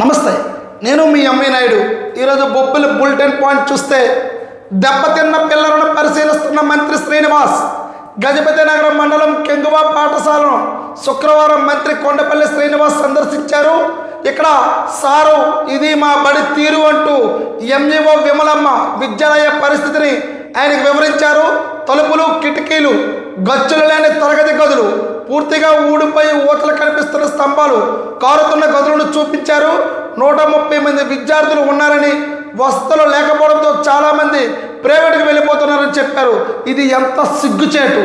నమస్తే నేను మీ అమ్మీ నాయుడు. ఈరోజు బొబ్బిలి బులెటిన్ పాయింట్ చూస్తే దెబ్బతిన్న పిల్లలను పరిశీలిస్తున్న మంత్రి శ్రీనివాస్ గజపతి నగరం మండలం కెంగువా పాఠశాలను శుక్రవారం మంత్రి కొండపల్లి శ్రీనివాస్ సందర్శించారు. ఇక్కడ సారు ఇది మా బడి తీరు అంటూ ఎంఈఓ విమలమ్మ విద్యాలయ పరిస్థితిని ఆయనకు వివరించారు. తలుపులు కిటికీలు గచ్చులు లేని తరగతి గదులు. పూర్తిగా ఊడిపోయి ఊతలు కనిపిస్తున్న స్తంభాలు కారుతున్న గదులను చూపించారు. నూట ముప్పై మంది విద్యార్థులు ఉన్నారని వసతులు లేకపోవడంతో చాలామంది ప్రైవేట్కి వెళ్ళిపోతున్నారని చెప్పారు. ఇది ఎంత సిగ్గుచేటు.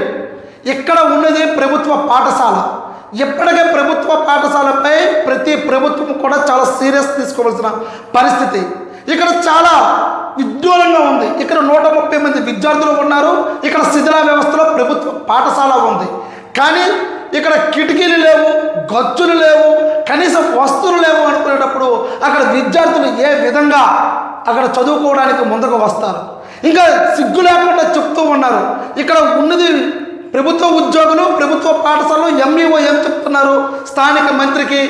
ఇక్కడ ఉన్నది ప్రభుత్వ పాఠశాల. ఇప్పటికే ప్రభుత్వ పాఠశాలపై ప్రతి ప్రభుత్వం కూడా చాలా సీరియస్ తీసుకోవాల్సిన పరిస్థితి. ఇక్కడ చాలా విడ్డూరంగా ఉంది ఇక్కడ నూట ముప్పై మంది విద్యార్థులు ఉన్నారు? ఇక్కడ శిథిల వ్యవస్థలో ప్రభుత్వ పాఠశాల ఉంది. కానీ ఇక్కడ కిటికీలు లేవు గచ్చులు లేవు కనీసం వస్తువులు లేవు అనుకునేటప్పుడు అక్కడ విద్యార్థులు ఏ విధంగా అక్కడ చదువుకోవడానికి ముందుకు వస్తారు? ఇంకా సిగ్గు లేకుండా చెప్తూ ఉన్నారు. ఇక్కడ ఉన్నది ప్రభుత్వ ఉద్యోగులు ప్రభుత్వ పాఠశాలలో ఎంఈఓ ఏం చెప్తున్నారు? స్థానిక మంత్రికి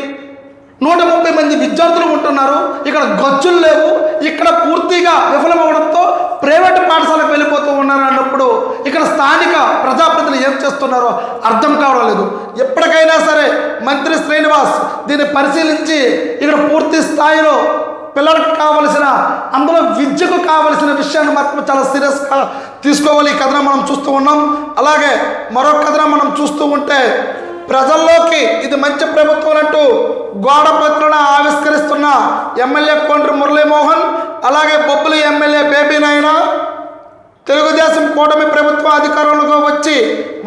నూట ముప్పై మంది విద్యార్థులు ఉంటున్నారు. ఇక్కడ గచ్చులు లేవు ఇక్కడ పూర్తి విఫలమవడంతో ప్రైవేట్ పాఠశాలకు వెళ్ళిపోతూ ఉన్నారు అన్నప్పుడు ఇక్కడ స్థానిక ప్రజాప్రతినిధులు ఏం చేస్తున్నారో అర్థం కావడం లేదు. ఎప్పటికైనా సరే మంత్రి శ్రీనివాస్ దీన్ని పరిశీలించి ఇక్కడ పూర్తి స్థాయిలో పిల్లలకు కావలసిన అందులో విద్యకు కావలసిన విషయాన్ని మాత్రం చాలా సీరియస్గా తీసుకోవాలి ఈ కథనం మనం చూస్తూ ఉన్నాం. అలాగే మరో కథనం మనం చూస్తూ ఉంటే ప్రజల్లోకి ఇది మంచి ప్రభుత్వం అంటూ గోడ పత్రులను ఆవిష్కరిస్తున్న ఎమ్మెల్యే కొండ్రి మురళీమోహన్ అలాగే బొబ్బులి ఎమ్మెల్యే బేబీ నాయన తెలుగుదేశం కూటమి ప్రభుత్వ అధికారంలోకి వచ్చి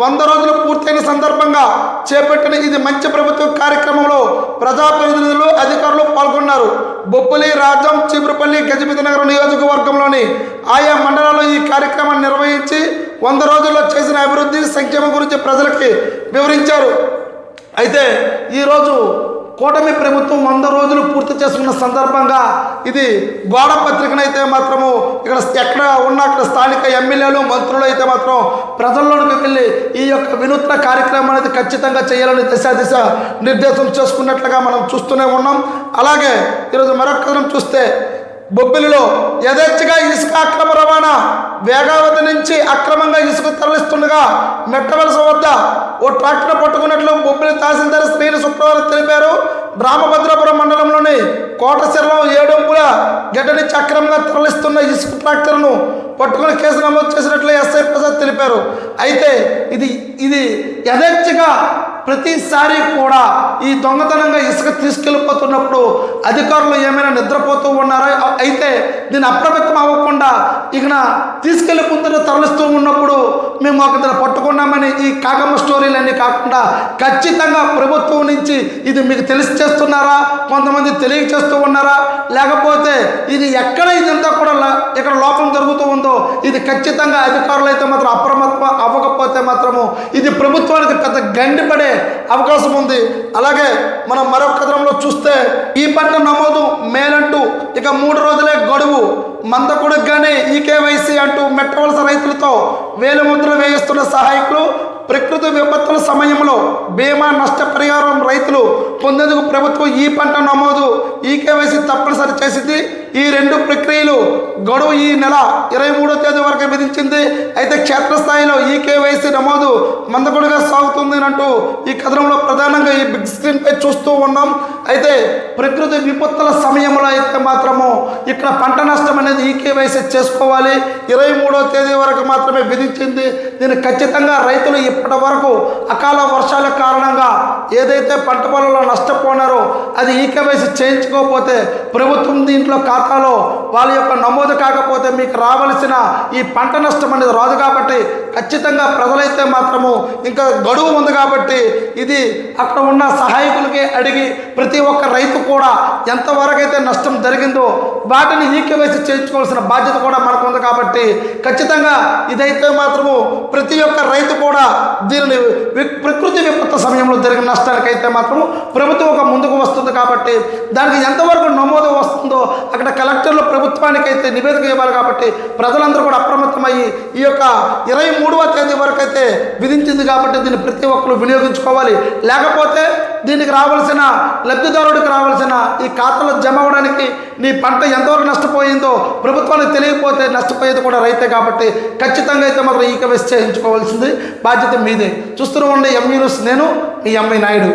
వంద రోజులు పూర్తయిన సందర్భంగా చేపట్టిన ఇది మంచి ప్రభుత్వ కార్యక్రమంలో ప్రజాప్రతినిధులు అధికారులు పాల్గొన్నారు. బొబ్బులి రాజం చీపురుపల్లి గజపతి నగరం నియోజకవర్గంలోని ఆయా మండలాల్లో ఈ కార్యక్రమాన్ని నిర్వహించి వంద రోజుల్లో చేసిన అభివృద్ధి సంక్షేమం గురించి ప్రజలకి వివరించారు. అయితే ఈరోజు కూటమి ప్రభుత్వం వంద రోజులు పూర్తి చేసుకున్న సందర్భంగా ఇది గోడ పత్రికనైతే మాత్రము ఇక్కడ ఎక్కడ ఉన్న అక్కడ స్థానిక ఎమ్మెల్యేలు మంత్రులు అయితే మాత్రం ప్రజల్లోకి వెళ్ళి ఈ యొక్క వినూత్న కార్యక్రమం అనేది ఖచ్చితంగా చేయాలని దిశ దిశ నిర్దేశం చేసుకున్నట్లుగా మనం చూస్తూనే ఉన్నాం. అలాగే ఈరోజు మరొక కథనం చూస్తే బొబ్బిలిలో యథేచ్ఛగా ఇసుక అక్రమ రవాణా వేగావతి నుంచి అక్రమంగా ఇసుక తరలిస్తుండగా మెట్టవలస వద్ద ఓ ట్రాక్టర్ పట్టుకున్నట్లు బొబ్బిలి తహసీల్దార్ శ్రీని శుక్రవారం తెలిపారు. రామభద్రాపురం మండలంలోని కోటశిరలో ఏడుంపుల గడ్డని చక్రంగా తరలిస్తున్న ఇసుక ట్రాక్టర్ను పట్టుకుని కేసు నమోదు చేసినట్లు ఎస్ఐ ప్రసాద్ తెలిపారు. అయితే ఇది ఇది యథేచ్ఛగా ప్రతిసారి కూడా ఈ దొంగతనంగా ఇసుక తీసుకెళ్ళిపోతున్నప్పుడు అధికారులు ఏమైనా నిద్రపోతూ ఉన్నారా? అయితే దీన్ని అప్రమత్తం అవ్వకుండా ఇక తీసుకెళ్ళిపోతున్న తరలిస్తూ ఉన్నప్పుడు మేము ఒక దగ్గర పట్టుకున్నామని ఈ కాకమ్మ స్టోరీలన్నీ కాకుండా ఖచ్చితంగా ప్రభుత్వం నుంచి ఇది మీకు తెలిసి చేస్తున్నారా కొంతమంది తెలియచేస్తూ ఉన్నారా? లేకపోతే ఇది ఎక్కడ ఇదంతా కూడా ఇక్కడ లోపం జరుగుతూ ఉందో ఇది ఖచ్చితంగా అధికారులు అయితే మాత్రం అప్రమత్తం అవ్వకపోతే మాత్రము ఇది ప్రభుత్వానికి పెద్ద గండిపడే అవకాశం ఉంది. అలాగే మనం మరొక కథనంలో చూస్తే ఈ పంట నమోదు మేలంటూ ఇక మూడు రోజులే గడువు. మందకుడికి ఈ కేవైసీ అంటూ మెట్టవలస రైతులతో వేలుముద్రలు వేయిస్తున్న సహాయకులు ప్రకృతి విపత్తుల సమయంలో బీమా నష్టపరిహారం రైతులు పొందేందుకు ప్రభుత్వం ఈ పంట నమోదు ఈ కేవైసీ తప్పనిసరి చేసింది. ఈ రెండు ప్రక్రియలు గడువు ఈ నెల ఇరవై మూడో తేదీ వరకు విధించింది. అయితే క్షేత్రస్థాయిలో ఈ కేవైసీ నమోదు మందకొడిగా సాగుతుంది అంటూ ఈ కథనంలో ప్రధానంగా ఈ బిగ్ స్క్రీన్ పై చూస్తూ ఉన్నాం. అయితే ప్రకృతి విపత్తుల సమయంలో అయితే మాత్రము ఇక్కడ పంట నష్టం అనేది ఈ కేవైసీ చేసుకోవాలి. ఇరవై మూడో తేదీ వరకు మాత్రమే విధించింది. దీన్ని ఖచ్చితంగా రైతులు ఇప్పటి వరకు అకాల వర్షాల కారణంగా ఏదైతే పంట పొలంలో నష్టపోనారో అది ఈ కేవైసీ చేయించుకోకపోతే ప్రభుత్వం దీంట్లో ఖాతాలో వాళ్ళ యొక్క నమోదు కాకపోతే మీకు రావలసిన ఈ పంట నష్టం అనేది రాదు కాబట్టి ఖచ్చితంగా ప్రజలైతే మాత్రము ఇంకా గడువు ఉంది కాబట్టి ఇది అక్కడ ఉన్న సహాయకులకి అడిగి ప్రతి ఒక్క రైతు కూడా ఎంతవరకైతే నష్టం జరిగిందో వాటిని ఈక్యవేసి చేయించుకోవాల్సిన బాధ్యత కూడా మనకు ఉంది కాబట్టి ఖచ్చితంగా ఇదైతే మాత్రము ప్రతి ఒక్క రైతు కూడా దీనిని ప్రకృతి విపత్తు సమయంలో జరిగిన నష్టానికైతే మాత్రం ప్రభుత్వం ఒక ముందుకు వస్తుంది కాబట్టి దానికి ఎంతవరకు నమోదు వస్తుందో అక్కడ అక్కడ కలెక్టర్లు ప్రభుత్వానికి అయితే నివేదిక ఇవ్వాలి కాబట్టి ప్రజలందరూ కూడా అప్రమత్తమయ్యి ఈ యొక్క ఇరవై మూడవ తేదీ వరకు అయితే విధించింది కాబట్టి దీన్ని ప్రతి ప్రతి ఒక్కరు వినియోగించుకోవాలి. లేకపోతే దీనికి రావాల్సిన లబ్ధిదారుడికి రావాల్సిన ఈ ఖాతాలో జమ అవ్వడానికి నీ పంట ఎంతవరకు నష్టపోయిందో ప్రభుత్వానికి తెలియకపోతే నష్టపోయేది కూడా రైతే కాబట్టి ఖచ్చితంగా అయితే మాత్రం ఈ కవేస్ చేయించుకోవాల్సింది బాధ్యత మీదే. చూస్తూ ఉండే ఎంఈ న్యూస్ నేను మీ ఎంఐ నాయుడు.